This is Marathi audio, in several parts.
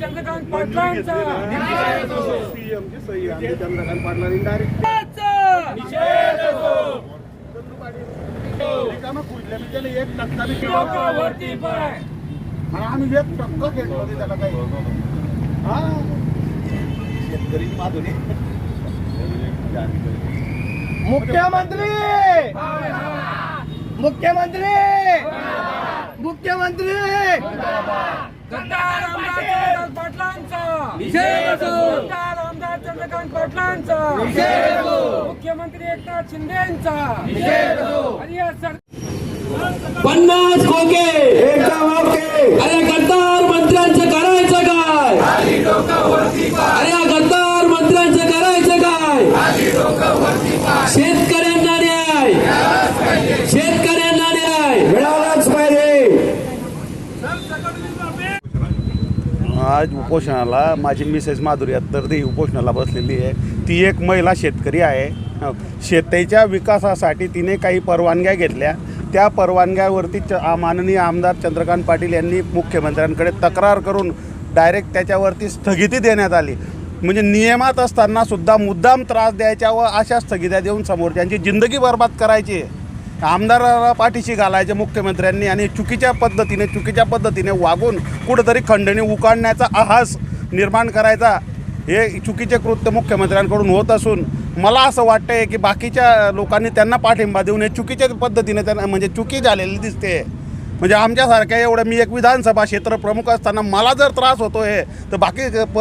चंद्रकांत पाटलांचा. सीएमची सही आमची चंद्रकांत पाटलांनी डायरेक्ट रिकामं कुठल्या बी त्याला एक टक्का बी किंवा वरती पाय. आणि आम्ही एक टक्का घेतलो त्याला काही हा शेतकरी माधुरी मुख्यमंत्री मुख्यमंत्री! मुख्यमंत्री! मुख्यमंत्री एकनाथ शिंदेचा. आणि या सर पन्नास खोके. अरे गद्दार मंत्र्यांचं करायचं काय? अरे गद्दार मंत्र्यांचं करायचं काय? शेतकऱ्यांना न्याय. शेतकऱ्यांना न्याय. मिळालाच पाहिजे. आज उपोषणाला माझी मिसेस माधुरी अत्तरदे उपोषणाला बसलेली आहे. ती एक महिला शेतकरी आहे. हो. शेतीच्या विकासासाठी तिने काही परवानग्या घेतल्या. त्या परवानग्यावरती च माननीय आमदार चंद्रकांत पाटील यांनी मुख्यमंत्र्यांकडे तक्रार करून डायरेक्ट त्याच्यावरती स्थगिती देण्यात आली. म्हणजे नियमात असताना सुद्धा मुद्दाम त्रास द्यायच्या व अशा स्थगित्या देऊन समोरच्यांची जिंदगी बर्बाद करायची आमदाराला पाठीशी घालायचे मुख्यमंत्र्यांनी आणि चुकीच्या पद्धतीने चुकीच्या पद्धतीने वागून कुठंतरी खंडणी उकाडण्याचा आहास निर्माण करायचा हे चुकीचे कृत्य मुख्यमंत्र्यांकडून होत असून मला असं वाटतंय की बाकीच्या लोकांनी त्यांना पाठिंबा देऊन हे चुकीच्या पद्धतीने त्यांना म्हणजे चुकी झालेली दिसते. म्हणजे आमच्यासारख्या एवढं मी एक विधानसभा क्षेत्र प्रमुख असताना मला जर त्रास होतो आहे तर बाकी प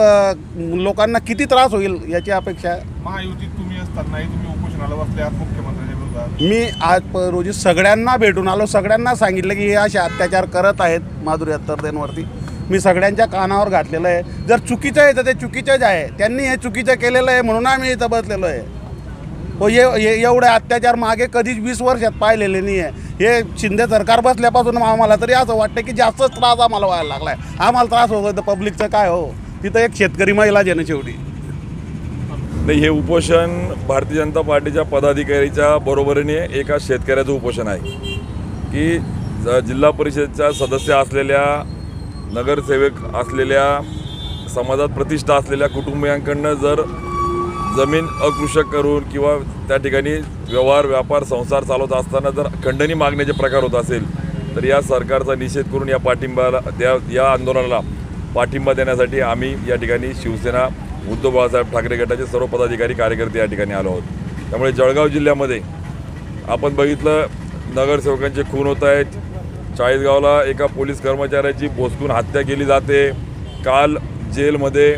लोकांना किती त्रास होईल याची अपेक्षा महायुती महायुतीत तुम्ही असतानाही तुम्ही उपोषणाला बसले आहात मुख्यमंत्र्यांच्या मी आज प- रोजी सगळ्यांना भेटून आलो. सगळ्यांना सांगितलं की हे असे अत्याचार करत आहेत माधुरी अत्तरदेंवरती मी सगळ्यांच्या कानावर घातलेलं आहे. जर चुकीचं आहे तर ते चुकीचंच आहे. त्यांनी हे चुकीचं केलेलं आहे म्हणून आम्ही इथं बसलेलो आहे. हो ये ये- एवढे अत्याचार मागे कधीच वीस वर्षात पाहिलेले नाही आहे हे शिंदे सरकार बसल्यापासून आम्हाला तरी असं वाटतं की जास्तच त्रास आम्हाला व्हायला लागला आहे आम्हाला त्रास होतो तर पब्लिकचं काय हो? तिथं एक शेतकरी महिला आहे शेवटी. तर हे उपोषण भारतीय जनता पार्टीच्या पदाधिकारीच्या बरोबरीने एका शेतकऱ्याचं उपोषण आहे. की ज- जिल्हा परिषदच्या सदस्य असलेल्या नगरसेवक असलेल्या समाजात प्रतिष्ठा असलेल्या कुटुंबियांकडनं जर जमीन अकृषक करून किंवा त्या ठिकाणी व्यवहार व्यापार संसार चालवत असताना जर खंडणी मागण्याचे प्रकार होत असेल तर या सरकारचा निषेध करून या पाठिंबाला त्या या आंदोलनाला पाठिंबा देण्यासाठी आम्ही या ठिकाणी शिवसेना उद्धव बाळासाहेब ठाकरे गटाचे सर्व पदाधिकारी कार्यकर्ते या ठिकाणी आलो आहोत. त्यामुळे जळगाव जिल्ह्यामध्ये आपण बघितलं नगरसेवकांचे खून होत आहेत. चाळीसगावला एका पोलीस कर्मचाऱ्याची भोसकून हत्या केली जाते. काल जेलमध्ये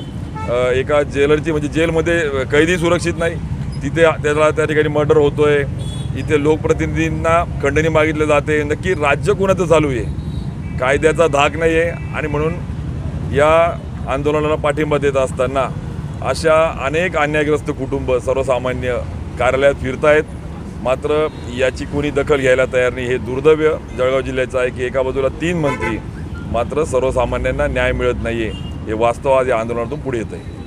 एका जेलरची म्हणजे जेलमध्ये कैदी सुरक्षित नाही. तिथे त्याला त्या ठिकाणी मर्डर होतो आहे इथे लोकप्रतिनिधींना खंडणी मागितले जाते. नक्की राज्य कुणाचं चालू आहे? कायद्याचा धाक नाही आहे आणि म्हणून या आंदोलनाला पाठिंबा देत असताना अशा अनेक अन्यायग्रस्त कुटुंब सर्वसामान्य कार्यालयात फिरतायत. मात्र याची कोणी दखल घ्यायला तयार नाही हे दुर्दैव्य जळगाव जिल्ह्याचं आहे की एका बाजूला तीन मंत्री मात्र सर्वसामान्यांना न्याय मिळत नाही आहे हे वास्तव आज या आंदोलनातून पुढे येत आहे